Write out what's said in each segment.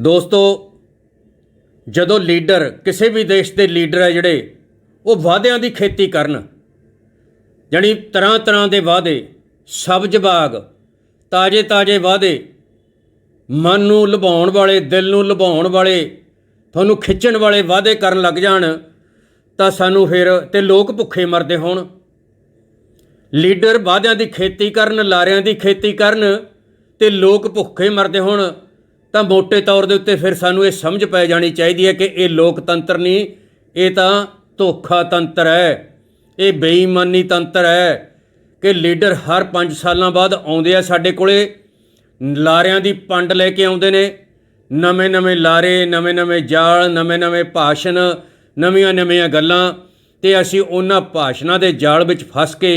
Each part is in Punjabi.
ਦੋਸਤੋ, ਜਦੋਂ ਲੀਡਰ ਕਿਸੇ ਵੀ ਦੇਸ਼ ਦੇ ਲੀਡਰ ਹੈ ਜਿਹੜੇ, ਉਹ ਵਾਅਦਿਆਂ ਦੀ ਖੇਤੀ ਕਰਨ, ਜਾਣੀ ਤਰ੍ਹਾਂ ਤਰ੍ਹਾਂ ਦੇ ਵਾਅਦੇ, ਸਬਜ਼ ਬਾਗ, ਤਾਜੇ ਤਾਜੇ ਵਾਅਦੇ, ਮਨ ਨੂੰ ਲੁਭਾਉਣ ਵਾਲੇ, ਦਿਲ ਨੂੰ ਲੁਭਾਉਣ ਵਾਲੇ, ਤੁਹਾਨੂੰ ਖਿੱਚਣ ਵਾਲੇ ਵਾਅਦੇ ਕਰਨ ਲੱਗ ਜਾਣ, ਤਾਂ ਸਾਨੂੰ ਫਿਰ ਤੇ ਲੋਕ ਭੁੱਖੇ ਮਰਦੇ ਹੋਣ। ਲੀਡਰ ਵਾਅਦਿਆਂ ਦੀ ਖੇਤੀ ਕਰਨ, ਲਾਰਿਆਂ ਦੀ ਖੇਤੀ ਕਰਨ, ਤੇ ਲੋਕ ਭੁੱਖੇ ਮਰਦੇ ਹੋਣ। ਤਾਂ ਮੋٹے ਤੌਰ ਦੇ ਉੱਤੇ ਫਿਰ ਸਾਨੂੰ ਇਹ ਸਮਝ ਪੈ ਜਾਣੀ ਚਾਹੀਦੀ ਹੈ ਕਿ ਇਹ ਲੋਕਤੰਤਰ ਨਹੀਂ, ਇਹ ਤਾਂ ਧੋਖਾ ਤੰਤਰ ਹੈ, ਇਹ ਬੇਈਮਾਨੀ ਤੰਤਰ ਹੈ ਕਿ ਲੀਡਰ ਹਰ 5 ਸਾਲਾਂ ਬਾਅਦ ਆਉਂਦੇ ਆ ਸਾਡੇ ਕੋਲੇ, ਲਾਰਿਆਂ ਦੀ ਪੰਡ ਲੈ ਕੇ ਆਉਂਦੇ ਨੇ, ਨਵੇਂ ਨਵੇਂ ਲਾਰੇ, ਨਵੇਂ ਨਵੇਂ ਜਾਲ, ਨਵੇਂ ਨਵੇਂ ਭਾਸ਼ਣ, ਨਵੀਆਂ ਨਵੀਆਂ ਗੱਲਾਂ ਤੇ ਅਸੀਂ ਉਹਨਾਂ ਭਾਸ਼ਣਾਂ ਦੇ ਜਾਲ ਵਿੱਚ ਫਸ ਕੇ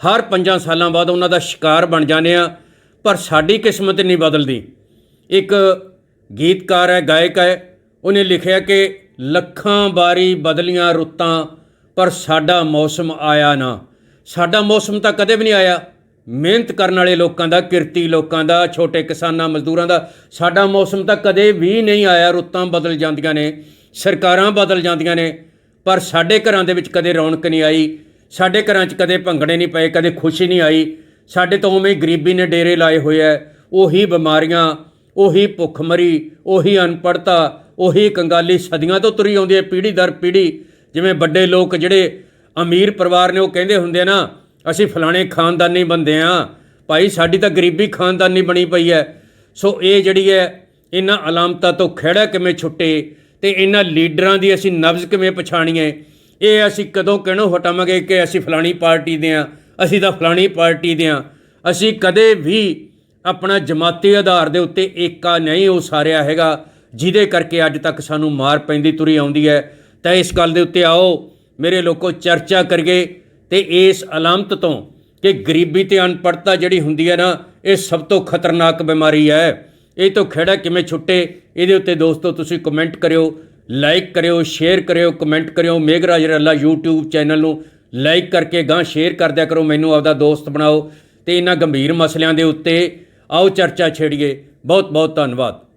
ਹਰ 5 ਸਾਲਾਂ ਬਾਅਦ ਉਹਨਾਂ ਦਾ ਸ਼ਿਕਾਰ ਬਣ ਜਾਂਦੇ ਆ ਪਰ ਸਾਡੀ ਕਿਸਮਤ ਨਹੀਂ ਬਦਲਦੀ। ਇੱਕ ਗੀਤਕਾਰ ਹੈ, ਗਾਇਕ ਹੈ। ਉਹਨੇ ਲਿਖਿਆ ਕਿ ਲੱਖਾਂ ਵਾਰੀ ਬਦਲੀਆਂ ਰੁੱਤਾਂ, ਪਰ ਸਾਡਾ ਮੌਸਮ ਆਇਆ ਨਾ। ਸਾਡਾ ਮੌਸਮ ਤਾਂ ਕਦੇ ਵੀ ਨਹੀਂ ਆਇਆ। ਮਿਹਨਤ ਕਰਨ ਵਾਲੇ ਲੋਕਾਂ ਦਾ, ਕਿਰਤੀ ਲੋਕਾਂ ਦਾ, ਛੋਟੇ ਕਿਸਾਨਾਂ, ਮਜ਼ਦੂਰਾਂ ਦਾ, ਸਾਡਾ ਮੌਸਮ ਤਾਂ ਕਦੇ ਵੀ ਨਹੀਂ ਆਇਆ। ਰੁੱਤਾਂ ਬਦਲ ਜਾਂਦੀਆਂ ਨੇ, ਸਰਕਾਰਾਂ ਬਦਲ ਜਾਂਦੀਆਂ ਨੇ, ਪਰ ਸਾਡੇ ਘਰਾਂ ਦੇ ਵਿੱਚ ਕਦੇ ਰੌਣਕ ਨਹੀਂ ਆਈ। ਸਾਡੇ ਘਰਾਂ 'ਚ ਕਦੇ ਭੰਗੜੇ ਨਹੀਂ ਪਏ, ਕਦੇ ਖੁਸ਼ੀ ਨਹੀਂ ਆਈ। ਸਾਡੇ ਤੋਂ ਉਵੇਂ ਗਰੀਬੀ ਨੇ ਡੇਰੇ ਲਾਏ ਹੋਏ ਐ। ਉਹੀ ਬਿਮਾਰੀਆਂ ਉਹੀ ਭੁੱਖਮਰੀ, ਉਹੀ ਅਨਪੜਤਾ ਉਹੀ ਕੰਗਾਲੀ ਸਦੀਆਂ ਤੋਂ ਤੁਰੀ ਆਉਂਦੀ ਹੈ ਪੀੜ੍ਹੀ ਦਰ ਪੀੜ੍ਹੀ। ਜਿਵੇਂ ਵੱਡੇ ਲੋਕ ਜਿਹੜੇ ਅਮੀਰ ਪਰਿਵਾਰ ਨੇ ਉਹ ਕਹਿੰਦੇ ਹੁੰਦੇ ਨਾ, ਅਸੀਂ ਫਲਾਣੇ ਖਾਨਦਾਨੀ ਬੰਦੇ ਆ, ਭਾਈ ਸਾਡੀ ਤਾਂ ਗਰੀਬੀ ਖਾਨਦਾਨੀ ਬਣੀ ਪਈ ਹੈ। ਸੋ ਇਹ ਜਿਹੜੀ ਹੈ, ਇਹਨਾਂ ਅਲਾਮਤਾਂ ਤੋਂ ਖਿਹੜਾ ਕਿਵੇਂ ਛੁੱਟੇ ਤੇ ਇਹਨਾਂ ਲੀਡਰਾਂ ਦੀ ਅਸੀਂ ਨਬਜ਼ ਕਿਵੇਂ ਪਛਾਣੀਏ ਇਹ ਅਸੀਂ ਕਦੋਂ ਕਿਹਨੂੰ ਹਟਾਵਾਂਗੇ ਕਿ ਅਸੀਂ ਫਲਾਣੀ ਪਾਰਟੀ ਦੇ ਆ, ਅਸੀਂ ਤਾਂ ਫਲਾਣੀ ਪਾਰਟੀ ਦੇ ਆ। ਅਸੀਂ ਕਦੇ ਵੀ ਆਪਣਾ ਜਮਾਤੀ ਆਧਾਰ ਦੇ ਉੱਤੇ ਏਕਾ ਨਹੀਂ ਉਸਾਰਿਆ ਹੈਗਾ, ਜਿਹਦੇ ਕਰਕੇ ਅੱਜ ਤੱਕ ਸਾਨੂੰ ਮਾਰ ਪੈਂਦੀ ਤੁਰੀ ਆਉਂਦੀ ਹੈ। ਤਾਂ ਇਸ ਗੱਲ ਦੇ ਉੱਤੇ ਆਓ, ਮੇਰੇ ਲੋਕੋ ਚਰਚਾ ਕਰੀਏ ਤੇ ਇਸ ਅਲਾਮਤ ਤੋਂ ਕਿ ਗਰੀਬੀ ਤੇ ਅਨਪੜਤਾ ਜਿਹੜੀ ਹੁੰਦੀ ਹੈ ਨਾ, ਇਹ ਸਭ ਤੋਂ ਖਤਰਨਾਕ ਬਿਮਾਰੀ ਹੈ। ਇਹ ਤੋਂ ਖੇੜਾ ਕਿਵੇਂ ਛੁੱਟੇ, ਇਹਦੇ ਉੱਤੇ ਦੋਸਤੋ ਤੁਸੀਂ ਕਮੈਂਟ ਕਰਿਓ, ਲਾਈਕ ਕਰਿਓ, ਸ਼ੇਅਰ ਕਰਿਓ, ਕਮੈਂਟ ਕਰਿਓ। ਮੇਘਰਾਜ ਰੱਲਾ YouTube ਚੈਨਲ ਨੂੰ ਲਾਈਕ ਕਰਕੇ ਗਾਂ ਸ਼ੇਅਰ ਕਰਦਿਆ ਕਰੋ, ਮੈਨੂੰ ਆਪਦਾ ਦੋਸਤ ਬਣਾਓ। ਤੇ ਇਹਨਾਂ ਗੰਭੀਰ ਮਸਲਿਆਂ ਦੇ ਉੱਤੇ ਆਓ ਚਰਚਾ ਛੇੜੀਏ। ਬਹੁਤ ਬਹੁਤ ਧੰਨਵਾਦ।